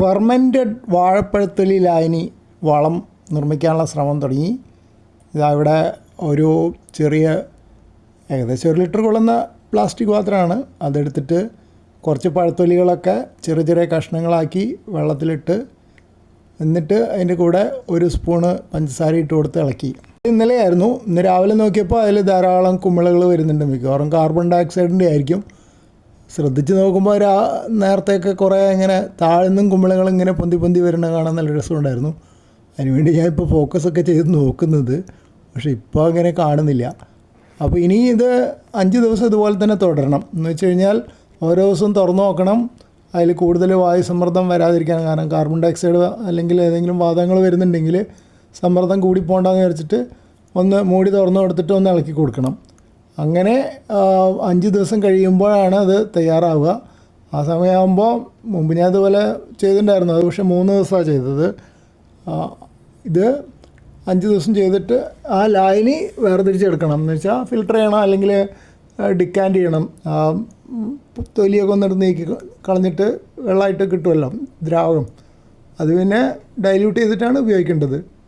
Fermented വാഴപ്പഴത്തൊലി ലായനി വളം നിർമ്മിക്കാനുള്ള ശ്രമം തുടങ്ങി. ഇതാ ഇവിടെ ഒരു ചെറിയ ഏകദേശം ഒരു ലിറ്റർ കൊള്ളുന്ന പ്ലാസ്റ്റിക് പാത്രമാണ്. അതെടുത്തിട്ട് കുറച്ച് പഴത്തൊലികളൊക്കെ ചെറിയ ചെറിയ കഷ്ണങ്ങളാക്കി വെള്ളത്തിലിട്ട് എന്നിട്ട് അതിന്റെ കൂടെ ഒരു സ്പൂണ് പഞ്ചസാര ഇട്ട് കൊടുത്ത് ഇളക്കി. ഇന്നലെയായിരുന്നു. ഇന്ന് രാവിലെ നോക്കിയപ്പോൾ അതിൽ ധാരാളം കുമിളകൾ വരുന്നുണ്ട്. മിക്കവാറും കാർബൺ ഡൈ ഓക്സൈഡിന്റെ ആയിരിക്കും. ശ്രദ്ധിച്ച് നോക്കുമ്പോൾ രാ നേരത്തെയൊക്കെ കുറേ ഇങ്ങനെ താഴ്ന്നും കുമിളകൾ ഇങ്ങനെ പൊന്തി പൊന്തി വരുന്ന കാണാൻ നല്ല രസമുണ്ടായിരുന്നു. അതിനുവേണ്ടി ഞാൻ ഇപ്പോൾ ഫോക്കസ് ഒക്കെ ചെയ്ത് നോക്കുന്നത്. പക്ഷേ ഇപ്പോൾ അങ്ങനെ കാണുന്നില്ല. അപ്പോൾ ഇനി ഇത് അഞ്ച് ദിവസം ഇതുപോലെ തന്നെ തുടരണം. എന്ന് വെച്ച് കഴിഞ്ഞാൽ ഓരോ ദിവസവും തുറന്നു നോക്കണം. അതിൽ കൂടുതൽ വായു സമ്മർദ്ദം വരാതിരിക്കാൻ കാരണം കാർബൺ ഡയോക്സൈഡ് അല്ലെങ്കിൽ ഏതെങ്കിലും വാദങ്ങൾ വരുന്നുണ്ടെങ്കിൽ സമ്മർദ്ദം കൂടി പോകണ്ടെന്ന് വിചാരിച്ചിട്ട് ഒന്ന് മൂടി തുറന്നു കൊടുത്തിട്ട് ഒന്ന് ഇളക്കി കൊടുക്കണം. അങ്ങനെ അഞ്ച് ദിവസം കഴിയുമ്പോഴാണ് അത് തയ്യാറാവുക. ആ സമയമാകുമ്പോൾ മുമ്പ് ഞാൻ അതുപോലെ ചെയ്തിട്ടുണ്ടായിരുന്നു. അത് പക്ഷേ മൂന്ന് ദിവസമാണ് ചെയ്തത്. ഇത് അഞ്ച് ദിവസം ചെയ്തിട്ട് ആ ലായനി വേർതിരിച്ചെടുക്കണം. എന്ന് വെച്ചാൽ ഫിൽട്ടർ ചെയ്യണം അല്ലെങ്കിൽ ഡിക്കാൻഡ് ചെയ്യണം. ആ, തൊലിയൊക്കെ ഒന്നിട്ട് നീക്കി കളഞ്ഞിട്ട് വെള്ളമായിട്ട് കിട്ടുമല്ലോ ദ്രാവകം. അത് പിന്നെ ഡൈല്യൂട്ട് ചെയ്തിട്ടാണ് ഉപയോഗിക്കേണ്ടത്.